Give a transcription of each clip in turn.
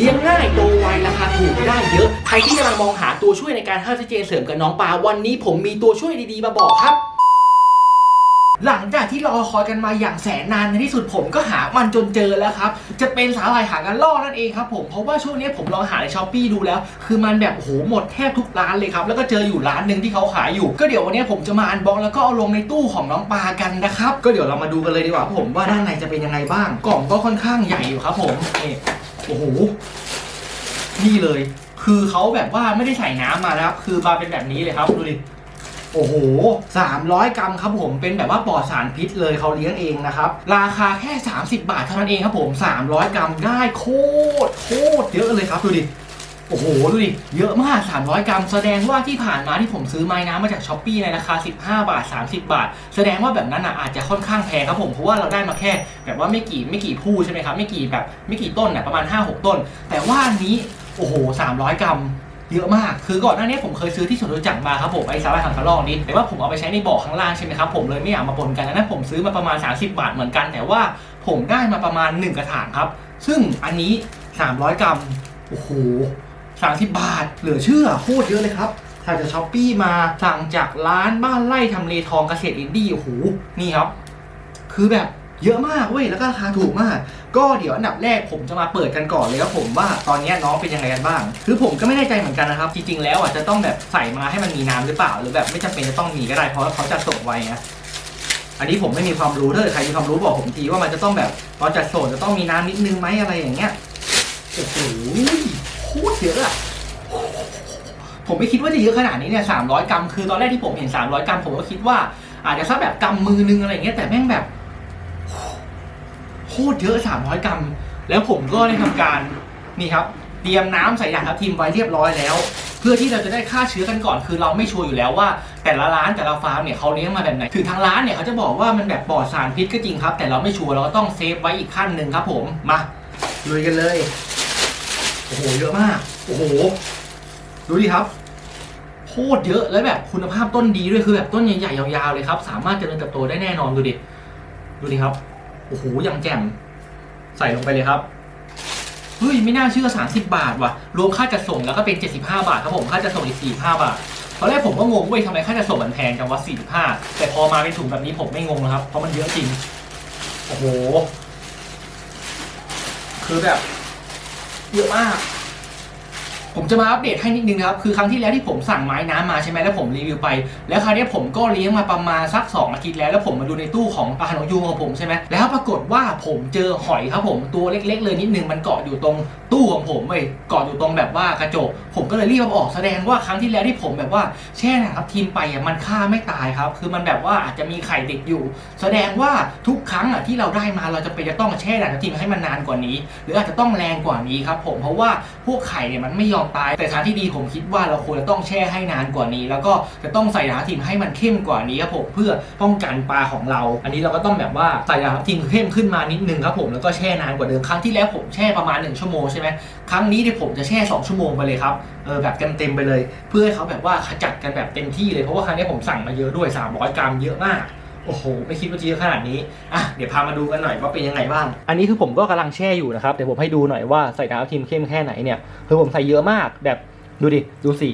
ลี้ยงง่ายโตไวราคาถูกได้เยอะ ใครที่กำลังมองหาตัวช่วยในการให้ออกซิเจนเสริมกับน้องปลาวันนี้ผมมีตัวช่วยดีๆมาบอกครับหลังจากที่รอคอยกันมาอย่างแสนนานในที่สุดผมก็หามันจนเจอแล้วครับ จะเป็นสาหร่ายหางกันล่อนั่นเองครับผม เพราะว่าช่วงนี้ผมลองหาในช้อปปีดูแล้ว คือมันแบบโอ้โหหมดแทบทุกร้านเลยครับ แล้วก็เจออยู่ร้านหนึ่งที่เขาขายอยู่ ก็เดี๋ยววันนี้ผมจะมาอันบ็อกแล้วก็เอาลงในตู้ของน้องปลากันนะครับ ก็เดี๋ยวเรามาดูกันเลยดีกว่าผมว่าด้านในจะเป็นยังไงบ้าง กล่องก็ค่อนข้างใหญ่อยู่ครับผมนี่ โอ้โห นี่เลย คือเขาแบบว่าไม่ได้ใส่น้ำมานะครับ คือมาเป็นแบบนี้เลยครับดูดิ โอ้โห 300 กรัมครับผม เป็นแบบว่าปลอดสารพิษเลยเขาเลี้ยงเองนะครับ ราคาแค่ 30 บาทเท่านั้นเองครับผม 300 กรัมได้โคตรโคตรเยอะเลยครับดูดิ โอ้โหดูดิเยอะมาก 300 กรัม แสดงว่าที่ผ่านมาที่ผมซื้อไม้น้ำมาจากช้อปปีในราคา 15 บาท 30 บาท แสดงว่าแบบนั้นอะอาจจะค่อนข้างแพงครับผม เพราะว่าเราได้มาแค่ แบบว่าไม่กี่ไม่กี่ผู้ใช่ไหมครับ ไม่กี่แบบไม่กี่ต้นน่ะประมาณ 5-6 ต้น แต่ว่าอันนี้ โอ้โห 300 กรัมเยอะมาก คือก่อนหน้านี้ผมเคยซื้อที่สวนรู้จักมาครับผมไอ้สาหร่ายหางกระรอกนี้ แต่ว่าผมเอาไปใช้ในบ่อข้างล่างใช่ไหมครับผมเลยไม่อยากมาปนกันแล้วนั้นผมซื้อมาประมาณ 30 บาทเหมือนกัน แต่ว่าผมได้มาประมาณ 1 กระถางครับ ซึ่งอันนี้ 300 กรัม โอ้โห 30 บาท เหลือเชื่อโคตรเยอะเลยครับสั่งจากช้อปปี้มาสั่งจากร้านบ้านไร่ทำเลทองเกษตรอินดี้โอ้โหนี่ครับ คือแบบเยอะมากเว้ยแล้วก็ราคาถูกมาก ก็เดี๋ยวอันดับแรกผมจะมาเปิดกันก่อนเลยครับผมว่าตอนนี้น้องเป็นยังไงกันบ้าง คือผมก็ไม่แน่ใจเหมือนกันนะครับ จริงๆ แล้วอะจะต้องแบบใส่มาให้มันมีน้ำหรือเปล่า หรือแบบไม่จำเป็นจะต้องมีก็ได้เพราะว่าเขาจะส่งไวนะอันนี้ผมไม่มีความรู้ถ้าใครมีความรู้บอกผมทีว่ามันจะต้องแบบตอนจัดส่งจะต้องมีน้ำนิดนึงไหมอะไรอย่างเงี้ยโอ้โห คตรเยอะอะผมไม่คิดว่าจะเยอะขนาดนี้เนี่ยสามร้อยกรัมคือตอนแรกที่ผมเห็นสามร้อยกรัมผมก็คิดว่า อาจจะสักแบบกำมือนึงอะไรอย่างเงี้ยแต่แม่งแบบโคตรเยอะ300กรัม แล้วผมก็ได้ทำการนี่ครับ เตรียมน้ำใส่ด่างทับทิมไว้เรียบร้อยแล้ว เพื่อที่เราจะได้ฆ่าเชื้อกันก่อน คือเราไม่ชัวร์อยู่แล้วว่า แต่ละร้านแต่ละฟาร์มเนี่ยเขาเลี้ยงมาแบบไหนถึงทางร้านเนี่ยเขาจะบอกว่ามันแบบปลอดสารพิษก็จริงครับ แต่เราไม่ชัวร์เราก็ต้องเซฟไว้อีกขั้นหนึ่งครับ ผมมาลุยกันเลย โอ้โหเยอะมาก โอ้โห ดูดิครับโคตรเยอะแล้วแบบคุณภาพต้นดีด้วยคือแบบต้นใหญ่ๆยาวๆเลยครับ สามารถเจริญเติบโตได้แน่นอนดูดิ ดูดิครับ โอ้โหยังแจ่มใส่ลงไปเลยครับเฮ้ยไม่น่าเชื่อ 30 บาทว่ะ รวมค่าจัดส่งแล้วก็เป็น 75 บาทครับผมค่าจัดส่งอีก 45 บาทตอนแรกผมก็งงเว้ยทำไมค่าจัดส่งมันแพงจังวะ45 แต่พอมาเป็นถุงแบบนี้ผมไม่งงนะครับ เพราะมันเยอะจริง โอ้โห คือแบบ เยอะมาก ผมจะมาอัปเดตให้นิดนึงนะครับ คือครั้งที่แล้วที่ผมสั่งไม้น้ำมาใช่ไหมแล้วผมรีวิวไป แล้วคราวนี้ผมก็เลี้ยงมาประมาณสัก 2 อาทิตย์แล้ว แล้วผมมาดูในตู้ของปลาหนองยูของผมใช่ไหมแล้วปรากฏว่าผมเจอหอยครับผมตัวเล็ก ๆ เลยนิดนึงมันเกาะอยู่ตรงตู้ของผมเว้ยเกาะอยู่ตรงแบบว่ากระจก ผมก็เลยรีบเอาออกแสดงว่าครั้งที่แล้วที่ผมแบบว่าแช่นะครับทีมไปอะมันฆ่าไม่ตายครับ คือมันแบบว่าอาจจะมีไข่ติดอยู่ แสดงว่าทุกครั้งอะที่เราได้มาเราจะเป็นจะต้องแช่ด่างทับทิมให้มันนานกว่านี้ หรืออาจจะต้องแรงกว่านี้ครับผมเพราะว่าพวกไข่เนี่ยมันไม่ยอมตาย แต่ทางที่ดีผมคิดว่าเราควรจะต้องแช่ให้นานกว่านี้ แล้วก็จะต้องใส่ด่าทิมให้มันเข้มกว่านี้ครับผมเพื่อป้องกันปลาของเรา อันนี้เราก็ต้องแบบว่าใส่ด่าทิมเข้มขึ้นมานิดนึงครับผมแล้วก็แช่นานกว่าเดิมครั้งที่แล้วผมแช่ประมาณ 1 ชั่วโมงใช่ไหมครั้งนี้เนี่ยผมจะแช่ 2 ชั่วโมงไปเลยครับเออแบบเต็มๆไปเลย เพื่อให้เขาแบบว่าขจัดกันแบบเต็มที่เลยเพราะว่าครั้งนี้ผมสั่งมาเยอะด้วย 300 กรัมเยอะมาก โอ้โห ไม่คิดว่าจะเยอะขนาดนี้ อะ เดี๋ยวพามาดูกันหน่อยว่าเป็นยังไงบ้าง อันนี้คือผมก็กำลังแช่อยู่นะครับ เดี๋ยวผมให้ดูหน่อยว่าใส่น้ำทีมเข้มแค่ไหนเนี่ย คือผมใส่เยอะมาก แบบดูดิ ดูสี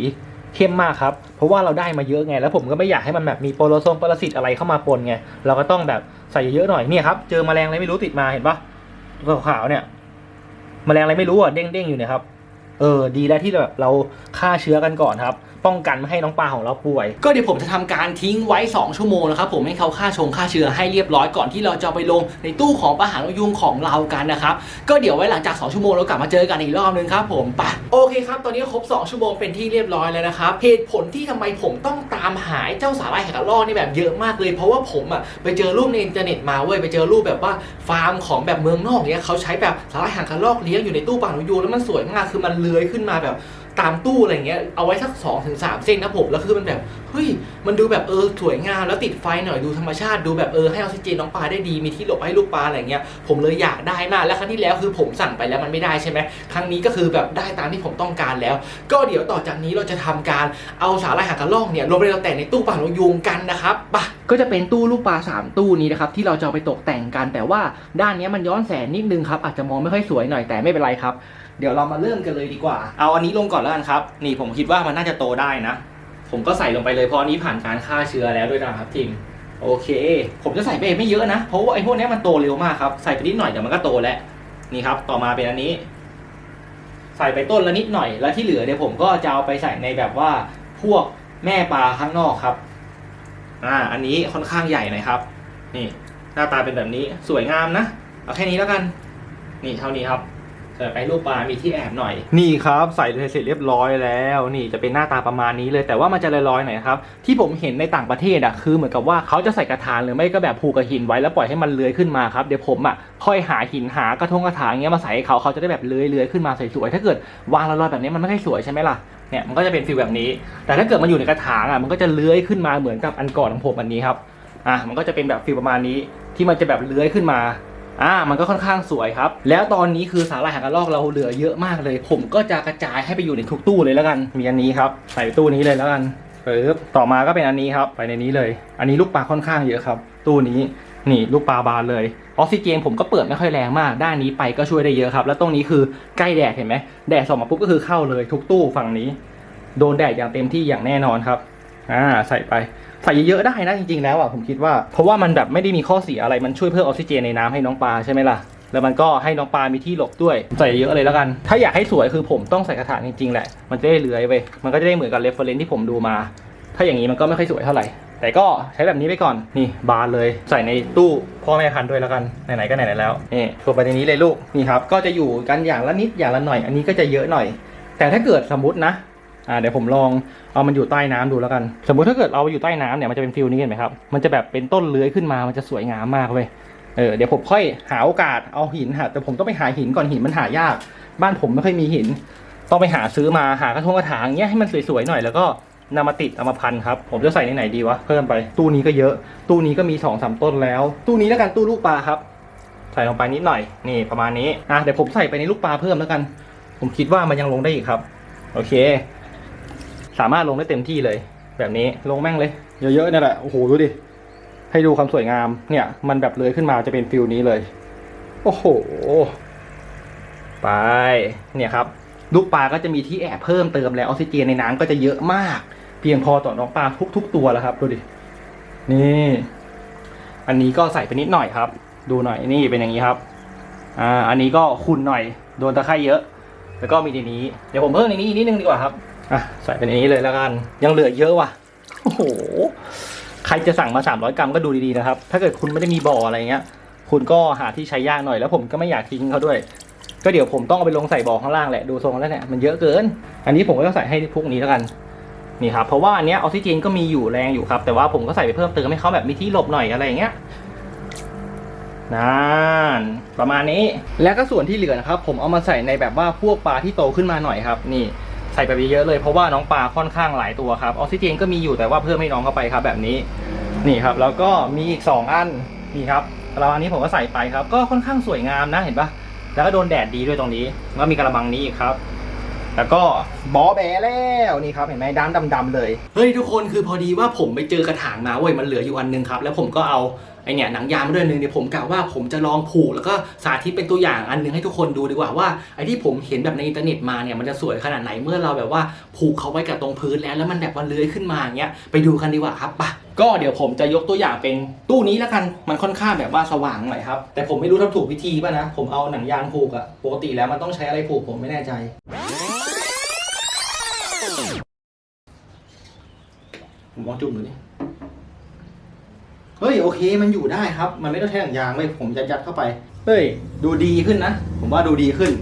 เข้มมากครับ เพราะว่าเราได้มาเยอะไง แล้วผมก็ไม่อยากให้มันแบบมีโปรโซงปรสิตอะไรเข้ามาปนไง เราก็ต้องแบบใส่เยอะๆหน่อย เนี่ยครับ เจอแมลงอะไรไม่รู้ติดมา เห็นปะขาวๆเนี่ยแมลงอะไรไม่รู้อะเด้งๆอยู่เนี่ยครับ เออ ดีแล้วที่แบบเราฆ่าเชื้อกันก่อนครับ ป้องกันไม่ให้น้องปลาของเราป่วย ก็เดี๋ยวผมจะทำการทิ้งไว้ 2 ชั่วโมงนะครับผมให้เขาฆ่าชงฆ่าเชื้อให้เรียบร้อยก่อนที่เราจะไปลงในตู้ของปลาหางนกยุงของเรากันนะครับก็เดี๋ยวไว้หลังจาก 2 ชั่วโมงเรากลับมาเจอกันอีกรอบนึงครับผมไปโอเคครับตอนนี้ครบ 2 ชั่วโมงเป็นที่เรียบร้อยแล้วนะครับเหตุผลที่ทำไมผมต้องตามหาเจ้าสาหร่ายแหกกระรอกนี่แบบเยอะมากเลยเพราะว่าผมอะไปเจอรูปในอินเทอร์เน็ตมาเว้ยไปเจอรูปแบบว่าฟาร์มของแบบเมืองนอกเนี่ยเขาใช้แบบสาหร่ายหางกระรอกเลี้ยงอยู่ในตู้ปลาหางนกยูงแล้วมันสวยมากคือมันเลื้อยขึ้นมาแบบ ตามตู้อะไรเงี้ยเอาไว้สัก2อถึงสเส้นนะผมแล้วคือมันแบบเฮ้ยมันดูแบบเออสวยงามแล้วติดไฟหน่อยดูธรรมชาติดูแบบเออให้ออกซิเจนน้องปลาได้ดีมีที่หลบให้ลูกปลาอะไรเงี้ยผมเลยอยากได้มากแล้วครั้งที่แล้วคือผมสั่งไปแล้วมันไม่ได้ใช่ไหมครั้งนี้ก็คือแบบได้ตามที่ผมต้องการแล้ว ก็เดี๋ยวต่อจากนี้เราจะทำการเอาสาหร่ายหางกระรอกเนี่ยลงไปเราแต่งในตู้ปลาหางนกยูงกันนะครับปะก็จะเป็นตู้ลูกปลา 3 ตู้นี้นะครับที่เราจะเอาไปตกแต่งกันแต่ว่าด้านนี้มันย้อนแสงนิดนึงครับอาจจะมองไม่ค่อยสวยหน่อยแต่ไม่เป็นไรครับ เดี๋ยวเรามาเริ่มกันเลยดีกว่า เอาอันนี้ลงก่อนแล้วกันครับ นี่ผมคิดว่ามันน่าจะโตได้นะ ผมก็ใส่ลงไปเลยเพราะอันนี้ผ่านการฆ่าเชื้อแล้วด้วยนะครับทีมโอเค ผมจะใส่ไปไม่เยอะนะเพราะว่าไอ้พวกนี้มันโตเร็วมากครับใส่ไปนิดหน่อยเดี๋ยวมันก็โตแล้วนี่ครับ ต่อมาเป็นอันนี้ ใส่ไปต้นละนิดหน่อยแล้วที่เหลือเดี๋ยวผมก็จะเอาไปใส่ในแบบว่าพวกแม่ปลาข้างนอกครับ อ่า อันนี้ค่อนข้างใหญ่หน่อยครับ นี่ หน้าตาเป็นแบบนี้สวยงามนะเอาแค่นี้แล้วกัน นี่เท่านี้ครับ ใส่ไปลูกปลามีที่แอบหน่อย นี่ครับ ใส่เสร็จเรียบร้อยแล้ว นี่จะเป็นหน้าตาประมาณนี้เลย แต่ว่ามันจะลอยๆหน่อยครับ ที่ผมเห็นในต่างประเทศอะคือเหมือนกับว่าเขาจะใส่กระถางหรือไม่ก็แบบผูกกับหินไว้แล้วปล่อยให้มันเลื้อยขึ้นมาครับเดี๋ยวผมอะค่อยหาหินหากระทงกระถางเงี้ยมาใส่ให้เขาเขาจะได้แบบเลื้อยๆขึ้นมาสวยๆถ้าเกิดวางลอยๆแบบนี้มันไม่ค่อยสวยใช่ไหมล่ะเนี่ยมันก็จะเป็นฟีลแบบนี้ แต่ถ้าเกิดมันอยู่ในกระถางอะมันก็จะเลื้อยขึ้นมาเหมือนกับอันก่อนของผมอันนี้ครับอะมันก็จะเป็นแบบฟีลประมาณนี้ที่มันจะแบบเลื้อยขึ้นมา อ่ามันก็ค่อนข้างสวยครับ แล้วตอนนี้คือสาหร่ายหางกระรอกเราเหลือเยอะมากเลย ผมก็จะกระจายให้ไปอยู่ในทุกตู้เลยแล้วกัน มีอันนี้ครับ ใส่ตู้นี้เลยแล้วกันปึ๊บต่อมาก็เป็นอันนี้ครับ ไปในนี้เลย อันนี้ลูกปลาค่อนข้างเยอะครับ ตู้นี้นี่ลูกปลาบานเลยออกซิเจนผมก็เปิดไม่ค่อยแรงมาก ด้านนี้ไปก็ช่วยได้เยอะครับ แล้วตรงนี้คือใกล้แดดเห็นไหมแดดส่องมาปุ๊บก็คือเข้าเลยทุกตู้ฝั่งนี้ โดนแดดอย่างเต็มที่อย่างแน่นอนครับอ่าใส่ไป ใส่เยอะๆได้นะจริงๆแล้วอะผมคิดว่า เพราะว่ามันแบบไม่ได้มีข้อเสียอะไรมันช่วยเพิ่มออกซิเจนในน้ำให้น้องปลาใช่ไหมล่ะแล้วมันก็ให้น้องปลามีที่หลบด้วย ใส่เยอะเลยแล้วกัน ถ้าอยากให้สวยคือผมต้องใส่กระถางจริงๆแหละ มันจะได้เลื้อยไปมันก็จะได้เหมือนกับเรฟเฟรนที่ผมดูมา ถ้าอย่างนี้มันก็ไม่ค่อยสวยเท่าไหร่ แต่ก็ใช้แบบนี้ไปก่อน นี่บานเลย ใส่ในตู้พ่อแม่พันธุ์ด้วยแล้วกัน ไหนๆก็ไหนๆแล้ว นี่ส่วไปในนี้เลยลูก นี่ครับ ก็จะอยู่กันอย่างละนิดอย่างละหน่อย อันนี้ก็จะเยอะหน่อย แต่ถ้าเกิดสมมตินะ อ่าเดี๋ยวผมลองเอามันอยู่ใต้น้ำดูแล้วกัน สมมุติถ้าเกิดเราอยู่ใต้น้ำเนี่ยมันจะเป็นฟิลนี้เห็นไหมครับมันจะแบบเป็นต้นเลื้อยขึ้นมามันจะสวยงามมากเว้ยเออเดี๋ยวผมค่อยหาโอกาสเอาหินหาแต่ผมต้องไปหาหินก่อนหินมันหายาก บ้านผมไม่ค่อยมีหิน ต้องไปหาซื้อมาหากระทงกระถางเงี้ยให้มันสวยๆหน่อยแล้วก็นำมาติดเอามาพันครับ ผมจะใส่ในไหนดีวะเพิ่มไป ตู้นี้ก็เยอะ ตู้นี้ก็มีสองสามต้นแล้ว ตู้นี้แล้วกันตู้ลูกปลาครับ ใส่ลงไปนิดหน่อยนี่ประมาณนี้อะเดี๋ยวผมใส่ไปในลูกปลาเพิ่มแล้วกัน ผมคิดว่ามันยังลงได้อีกครับ โอเค สามารถลงได้เต็มที่เลย แบบนี้ลงแม่งเลย เยอะๆนี่แหละโอ้โหดูดิให้ดูความสวยงามเนี่ย มันแบบเลยขึ้นมาจะเป็นฟิลนี้เลย โอ้โห ไป เนี่ยครับ ลูกปลาก็จะมีที่แอบเพิ่มเติมแล้วออกซิเจนในน้ำก็จะเยอะมาก เพียงพอต่อน้องปลาทุก ๆ ตัวแล้วครับ ดูดิ นี่ อันนี้ก็ใส่ไปนิดหน่อยครับ ดูหน่อยนี่เป็นอย่างนี้ครับ อ่า อันนี้ก็คุณหน่อย โดนตะไคร่เยอะ แล้วก็มีในนี้ เดี๋ยวผมเพิ่มในนี้อีกนิดนึงดีกว่าครับ อะใส่ไปในนี้เลยแล้วกัน ยังเหลือเยอะว่ะ โอ้โห ใครจะสั่งมา 300 กรัมก็ดูดีๆนะครับ ถ้าเกิดคุณไม่ได้มีบ่ออะไรเงี้ย คุณก็หาที่ใช้ยากหน่อยแล้วผมก็ไม่อยากทิ้งเขาด้วย ก็เดี๋ยวผมต้องเอาไปลงใส่บ่อข้างล่างแหละ ดูทรงแล้วเนี่ยมันเยอะเกิน อันนี้ผมก็ใส่ให้พวกนี้แล้วกัน นี่ครับ เพราะว่าอันเนี้ยออกซิเจนก็มีอยู่แรงอยู่ครับ แต่ว่าผมก็ใส่ไปเพิ่มเติมให้เขาแบบมีที่หลบหน่อยอะไรเงี้ยนั่นประมาณนี้ แล้วก็ส่วนที่เหลือนะครับ ผมเอามาใส่ในแบบว่าพวกปลาที่โตขึ้นมาหน่อยครับ นี่ ใส่ไปเยอะเลยเพราะว่าน้องปลาค่อนข้างหลายตัวครับออกซิเจนก็มีอยู่แต่ว่าเพิ่มให้น้องเข้าไปครับแบบนี้นี่ครับแล้วก็มีอีก 2 อันนี่ครับแล้วอันนี้ผมก็ใส่ไปครับ ก็ค่อนข้างสวยงามนะเห็นปะแล้วก็โดนแดดดีด้วยตรงนี้แล้วมีกระมังนี้อีกครับ แล้วก็บอแบแล้วนี่ครับเห็นไหมด้านดำๆเลย เฮ้ยทุกคนคือพอดีว่าผมไปเจอกระถางมาเว้ยมันเหลืออยู่อันนึงครับ แล้วผมก็เอาไอเนี่ยหนังยางมาด้วยนึงเดี๋ยผมกะว่าผมจะลองผูกแล้วก็สาธิตเป็นตัวอย่างอันนึงให้ทุกคนดูดีกว่าว่าไอที่ผมเห็นแบบในอินเทอร์เน็ตมาเนี่ยมันจะสวยขนาดไหนเมื่อเราแบบว่าผูกเขาไว้กับตรงพื้นแล้วแล้วมันแบบว่าเลื้อยขึ้นมาอย่างเงี้ยไปดูกันดีกว่าครับปะก็เดี๋ยวผมจะยกตัวอย่างเป็นตู้นี้แล้วกันมันค่อนข้างแบบว่าสว่างหน่อยครับแต่ผมไม่รู้ทำถูกวิธีป่ะนะผมเอาหนังยางผูกอะปกติแล้วมันต้องใช้อะไรผูกผมไม่แน่ใจ ผมลองจุ่มดูนี่เฮ้ยโอเคมันอยู่ได้ครับ มันไม่ต้องใช้หนังยางเลยผมยัดยัดเข้าไป เฮ้ย ดูดีขึ้นนะ ผมว่าดูดีขึ้น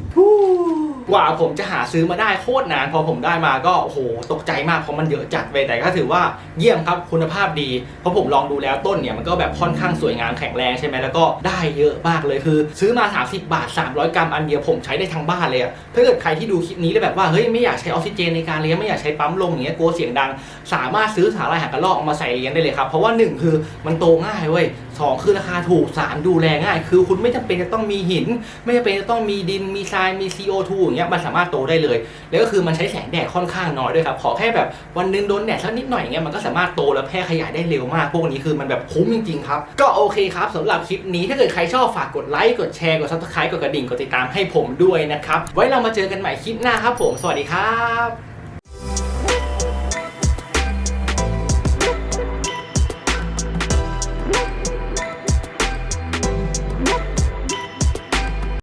กว่าผมจะหาซื้อมาได้โคตรนาน พอผมได้มาก็โอ้โหตกใจมากเพราะมันเยอะจัดไปแต่ก็ถือว่าเยี่ยมครับคุณภาพดี เพราะผมลองดูแล้วต้นเนี่ยมันก็แบบค่อนข้างสวยงามแข็งแรงใช่ไหมแล้วก็ได้เยอะมากเลยคือ ซื้อมา 30 บาท 300 กรัมอันเดียวผมใช้ได้ทั้งบ้านเลยอะถ้าเกิดใครที่ดูคลิปนี้แล้วแบบว่าเฮ้ยไม่อยากใช้ออกซิเจนในการเลี้ยงไม่อยากใช้ปั๊มลมอย่างเงี้ยกลัวเสียงดัง สามารถซื้อสาหร่ายหางกระรอกเอามาใส่เลี้ยงได้เลยครับเพราะว่าหนึ่งคือมันโตง่ายเว้ย 2 คือราคาถูก 3 ดูแลง่าย คือคุณไม่จำเป็นจะต้องมีหิน ไม่จำเป็นจะต้องมีดินมีทรายมี CO2 อย่างเงี้ยมันสามารถโตได้เลย แล้วก็คือมันใช้แสงแดดค่อนข้างน้อยด้วยครับ ขอแค่แบบวันหนึงโดนแดดสักนิดหน่อยอย่างเงี้ยมันก็สามารถโตแล้วแพร่ขยายได้เร็วมาก พวกนี้คือมันแบบคุ้มจริงๆครับ ก็โอเคครับสำหรับคลิปนี้ถ้าเกิดใครชอบฝากกดไลค์กดแชร์กด subscribe กดกระดิ่งกดติดตามให้ผมด้วยนะครับไว้เรามาเจอกันใหม่คลิปหน้าครับผมสวัสดีครับ